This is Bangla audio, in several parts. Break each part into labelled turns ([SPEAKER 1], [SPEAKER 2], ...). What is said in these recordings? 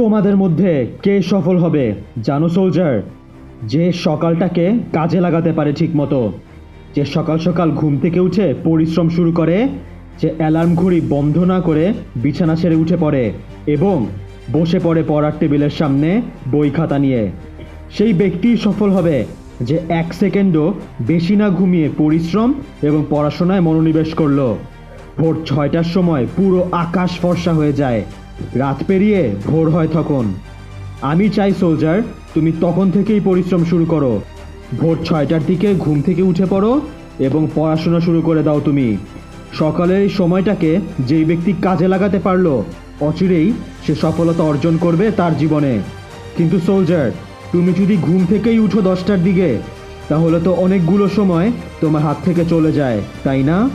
[SPEAKER 1] তোমাদের মধ্যে কে সফল হবে? জানো সোলজার যে সকালটাকে কাজে লাগাতে পারে ঠিকমতো। যে সকাল সকাল ঘুম থেকে উঠে পরিশ্রম শুরু করে, যে অ্যালার্ম ঘড়ি বন্ধ না করে বিছানা ছেড়ে উঠে পড়ে এবং বসে পড়ে পড়ার টেবিলের সামনে বই খাতা নিয়ে। সেই ব্যক্তি সফল হবে যে এক সেকেন্ডও বেশি না ঘুমিয়ে পরিশ্রম এবং পড়াশোনায় মনোনিবেশ করল। ভোর ছয়টার সময় পুরো আকাশ ফর্সা হয়ে যায়। রাত পেরিয়ে ভোর হয় তখন। আমি চাই, সোলজার, তুমি তখন থেকেই পরিশ্রম শুরু করো। ভোর ছয়টার দিকে ঘুম থেকে উঠে পড়ো এবং পড়াশোনা শুরু করে দাও তুমি। সকালের এই সময়টাকে যেই ব্যক্তি কাজে লাগাতে পারল, অচিরেই সে সফলতা অর্জন করবে তার জীবনে। কিন্তু, সোলজার, তুমি যদি ঘুম থেকেই উঠো দশটার দিকে, তাহলে তো অনেকগুলো সময় তোমার হাত থেকে চলে যায়, তাই না?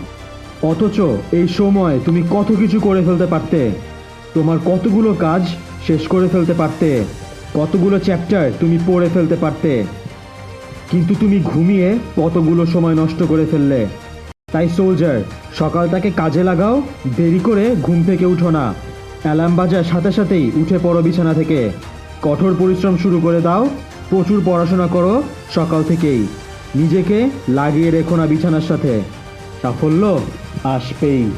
[SPEAKER 1] অথচ এই সময় তুমি কত কিছু করে ফেলতে পারতে। তোমার কতগুলো কাজ শেষ করে ফেলতে পারতে? কতগুলো চ্যাপ্টার তুমি পড়ে ফেলতে পারতে? কিন্তু তুমি ঘুমিয়ে কতগুলো সময় নষ্ট করে ফেললে? তাই সোলজার সকালটাকে কাজে লাগাও, দেরি করে ঘুম থেকে উঠো না। অ্যালার্ম বাজার সাথে সাথেই উঠে পড়ো বিছানা থেকে। কঠোর পরিশ্রম শুরু করে দাও, প্রচুর পড়াশোনা করো সকাল থেকেই। নিজেকে লাগিয়ে রেখো না বিছানার সাথে। সাফল্য আসবেই।